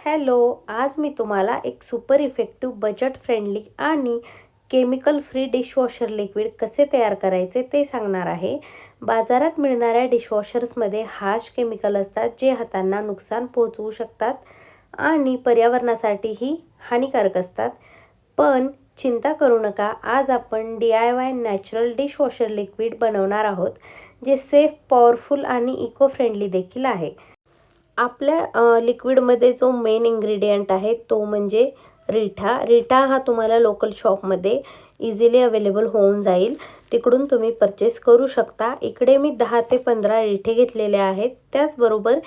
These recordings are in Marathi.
हॅलो आज मी तुम्हाला एक सुपर इफेक्टिव्ह बजेट फ्रेंडली आणि केमिकल फ्री डिशवॉशर लिक्विड कसे तयार करायचे ते सांगणार आहे. बाजारात मिळणाऱ्या डिशवॉशर्समध्ये हार्श केमिकल असतात जे हातांना नुकसान पोहोचवू शकतात आणि पर्यावरणासाठीही हानिकारक असतात. पण चिंता करू नका आज आपण D I Y natural dishwasher liquid बनवणार आहोत जे सेफ पॉवरफुल आणि इको फ्रेंडली देखील आहे. आपल्या लिक्विडमध्ये जो मेन इंग्रेडियंट आहे तो म्हणजे रिठा. रिठा हा तुम्हाला लोकल शॉपमध्ये इझिली अवेलेबल होऊन जाईल. तिकडून तुम्ही परचेस करू शकता. इकडे मी दहा ते पंधरा रिठे घेतलेले आहेत. त्याचबरोबर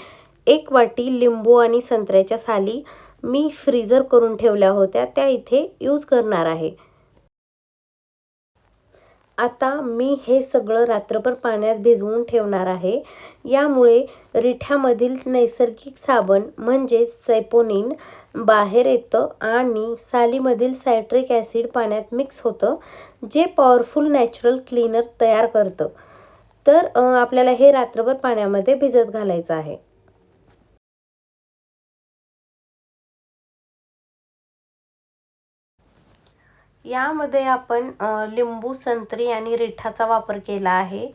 एक वाटी लिंबू आणि संत्र्याच्या साली मी फ्रीजर करून ठेवल्या होत्या. त्या इथे यूज करणार आहे. आता मी हे सगळं रात्रभर पाण्यात भिजवून ठेवणार आहे. यामुळे रिठ्यामधील नैसर्गिक साबण म्हणजे सैपोनिन बाहेर येतं आणि सालीमधील सायट्रिक ॲसिड पाण्यात मिक्स होतं जे पॉवरफुल नॅचरल क्लीनर तयार करतं. तर आपल्याला हे रात्रभर पाण्यामध्ये भिजत घालायचं आहे. यामध्ये आपण लिंबू संत्री आणि रिठाचा वापर केला आहे.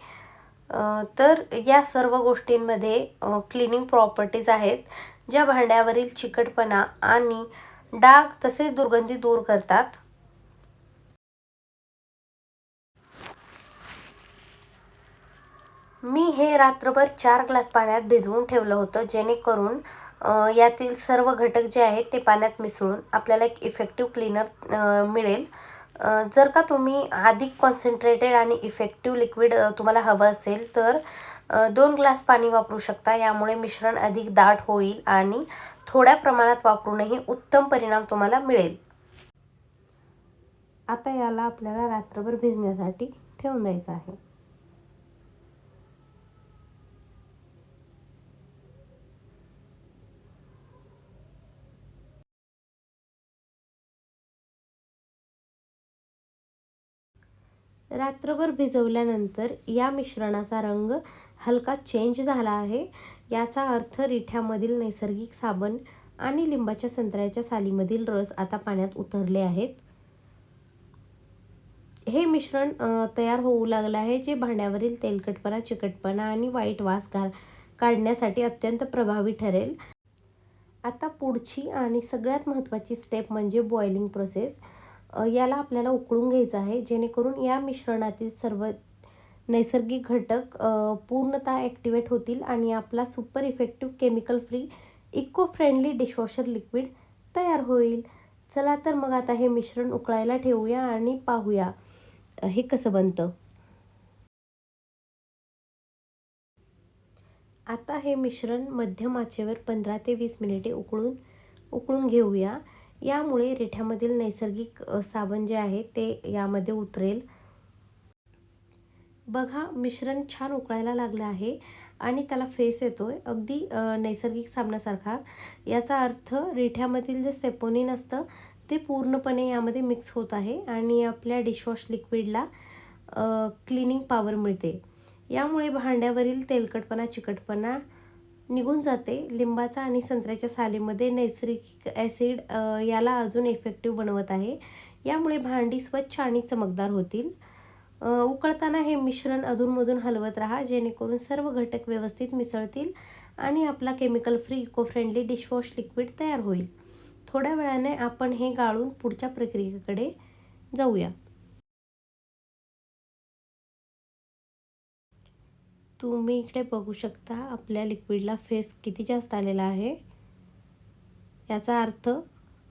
तर या सर्व गोष्टींमध्ये क्लिनिंग प्रॉपर्टीज आहेत ज्या भांड्यावरील चिकटपणा आणि डाग तसेच दुर्गंधी दूर करतात. मी हे रात्रभर चार ग्लास पाण्यात भिजवून ठेवलं होतं जेणेकरून यातील सर्व घटक जे आहेत ते पाण्यात मिसळून आपल्याला एक इफेक्टिव्ह क्लीनर मिळेल. जर का तुम्ही अधिक कॉन्सन्ट्रेटेड आणि इफेक्टिव्ह लिक्विड तुम्हाला हवं असेल तर दोन ग्लास पाणी वापरू शकता. यामुळे मिश्रण अधिक दाट होईल आणि थोड्या प्रमाणात वापरूनही उत्तम परिणाम तुम्हाला मिळेल. आता याला आपल्याला रात्रभर भिजण्यासाठी ठेवून द्यायचं आहे. रात्रभर भिजवल्यानंतर या मिश्रणाचा रंग हलका चेंज झाला आहे. याचा अर्थ रिठ्यामधील नैसर्गिक साबण आणि लिंबाच्या संत्र्याच्या सालीमधील रस आता पाण्यात उतरले आहेत. हे मिश्रण तयार होऊ लागलं आहे जे भांड्यावरील तेलकटपणा चिकटपणा आणि वाईट वास घा काढण्यासाठी अत्यंत प्रभावी ठरेल. आता पुढची आणि सगळ्यात महत्त्वाची स्टेप म्हणजे बॉइलिंग प्रोसेस याला आपल्याला उकळून घ्यायचं आहे जेणेकरून या मिश्रणातील सर्व नैसर्गिक घटक पूर्णतः ॲक्टिवेट होतील आणि आपला super effective chemical free eco friendly dishwasher liquid तयार होईल. चला तर मग आता हे मिश्रण उकळायला ठेवूया आणि पाहूया हे कसं बनतं. आता हे मिश्रण मध्यम आचेवर पंधरा ते वीस मिनिटे उकळून उकळून घेऊया. यामुळे रिठ्यामधील नैसर्गिक साबण जे आहे ते यामध्ये उतरेल. बघा मिश्रण छान उकळायला लागलं आहे आणि त्याला फेस येतो आहे अगदी नैसर्गिक साबणासारखा. याचा अर्थ रिठ्यामधील जे सेपोनिन असतं ते पूर्णपणे यामध्ये मिक्स होत आहे आणि आपल्या डिशवॉश लिक्विडला क्लिनिंग पॉवर मिळते. यामुळे भांड्यावरील तेलकटपणा चिकटपणा निघून जाते. लिंबाचा आणि संत्र्याच्या सालीमध्ये नैसर्गिक ॲसिड याला अजून इफेक्टिव्ह बनवत आहे. यामुळे भांडी स्वच्छ आणि चमकदार होतील. उकळताना हे मिश्रण अधूनमधून हलवत राहा जेणेकरून सर्व घटक व्यवस्थित मिसळतील आणि आपला chemical free eco friendly dishwash liquid तयार होईल. थोड्या वेळाने आपण हे गाळून पुढच्या प्रक्रियेकडे जाऊया. तुम्ही इकडे बघू शकता आपल्या लिक्विडला फेस किती जास्त आलेला आहे. याचा अर्थ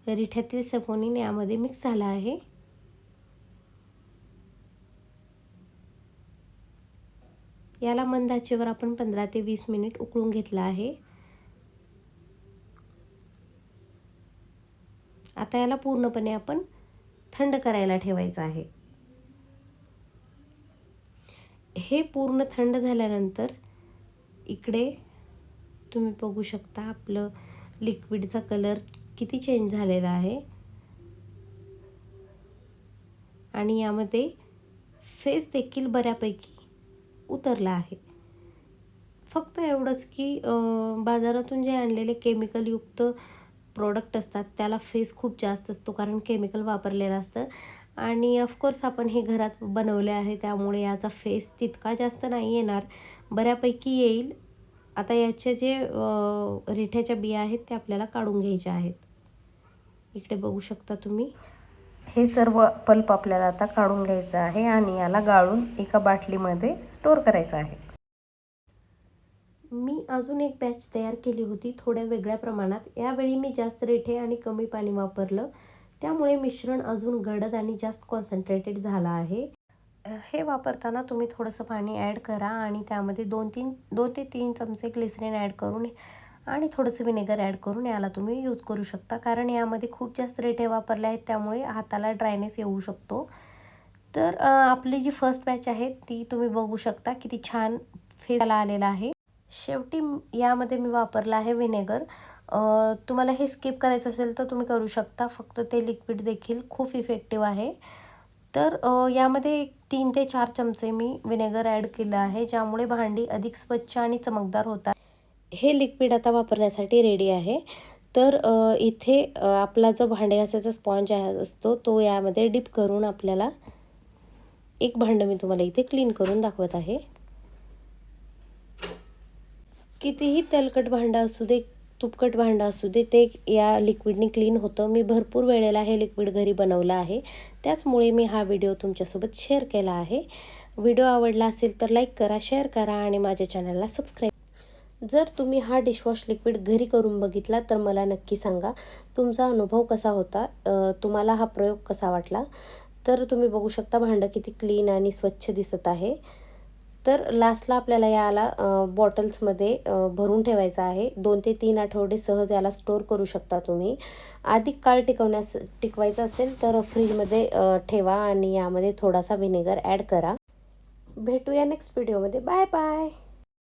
रिठ्यातील सपोनिन यामध्ये मिक्स झाला आहे. याला मंद आचेवर आपण पंधरा ते वीस मिनिट उकळून घेतला आहे. आता याला पूर्णपणे आपण थंड करायला ठेवायचं आहे. हे पूर्ण थंड झाल्यानंतर इकडे तुम्ही बघू शकता आपलं लिक्विडचा कलर किती चेंज झालेला आहे. आणि यामध्ये फेस देखील बऱ्यापैकी उतरला आहे. फक्त एवढंच की बाजारातून जे आणलेले केमिकलयुक्त प्रोडक्ट असतात त्याला फेस खूप जास्त असतो कारण केमिकल वापरलेलं असतं. आणि ऑफकोर्स आपण हे घरात बनवले आहे त्यामुळे याचा फेस तितका जास्त नाही येणार. बऱ्यापैकी येईल. आता याचे जे रिठ्याच्या बिया आहेत ते आपल्याला काढून घ्यायच्या आहेत. इकडे बघू शकता तुम्ही. हे सर्व पल्प आपल्याला आता काढून घ्यायचं आहे आणि याला गाळून एका बाटलीमध्ये स्टोअर करायचं आहे. मी अजून एक बॅच तयार केली होती थोड्या वेगळ्या प्रमाणात. यावेळी मी जास्त रेठे आणि कमी पाणी वापरलं. त्यामुळे मिश्रण अजून गडद आणि जास्त कॉन्सन्ट्रेटेड झालं आहे. हे वापरताना तुम्ही थोडंसं पाणी ॲड करा आणि त्यामध्ये दोन तीन दोन ते तीन चमचे ग्लिसरीन ॲड करून आणि थोडंसं विनेगर ॲड करून याला तुम्ही यूज करू शकता. कारण यामध्ये खूप जास्त रेठे वापरले आहेत त्यामुळे हाताला ड्रायनेस येऊ शकतो. तर आपली जी फर्स्ट बॅच आहे ती तुम्ही बघू शकता किती छान फेसाला आलेला आहे. शेवटी यामध्ये मी वापरलं आहे व्हिनेगर तुम्हाला हे स्किप करायचं असेल तर तुम्ही करू शकता. फक्त ते लिक्विड देखील खूप इफेक्टिव्ह आहे. तर यामध्ये तीन ते चार चमचे मी विनेगर ॲड केलं आहे ज्यामुळे भांडी अधिक स्वच्छ आणि चमकदार होतात. हे लिक्विड आता वापरण्यासाठी रेडी आहे. तर इथे आपला जो भांडे घासायचा स्पॉन्ज आहे असतो तो यामध्ये डिप करून आपल्याला एक भांडं मी तुम्हाला इथे क्लीन करून दाखवत आहे. कितीही तेलकट भांडं असू दे तुपकट भांडं असू दे ते या लिक्विडनी क्लीन होतं. मी भरपूर वेळेला हे लिक्विड घरी बनवलं आहे. त्याचमुळे मी हा व्हिडिओ तुमच्यासोबत शेअर केला आहे. व्हिडिओ आवडला असेल तर लाईक करा शेअर करा आणि माझ्या चॅनलला सबस्क्राईब जर तुम्ही हा डिशवॉश लिक्विड घरी करून बघितला तर मला नक्की सांगा तुमचा अनुभव कसा होता? तुम्हाला हा प्रयोग कसा वाटला? तर तुम्ही बघू शकता भांडं किती क्लीन आणि स्वच्छ दिसत आहे. तर लास्टला आपल्याला याला बॉटल्समध्ये भरून ठेवायचं आहे. दोन ते तीन आठवडे सहज याला स्टोअर करू शकता तुम्ही. अधिक काळ टिकवण्यास टिकवायचं असेल तर फ्रीजमध्ये ठेवा आणि यामध्ये थोडासा व्हिनेगर ॲड करा. भेटूया नेक्स्ट व्हिडिओमध्ये बाय बाय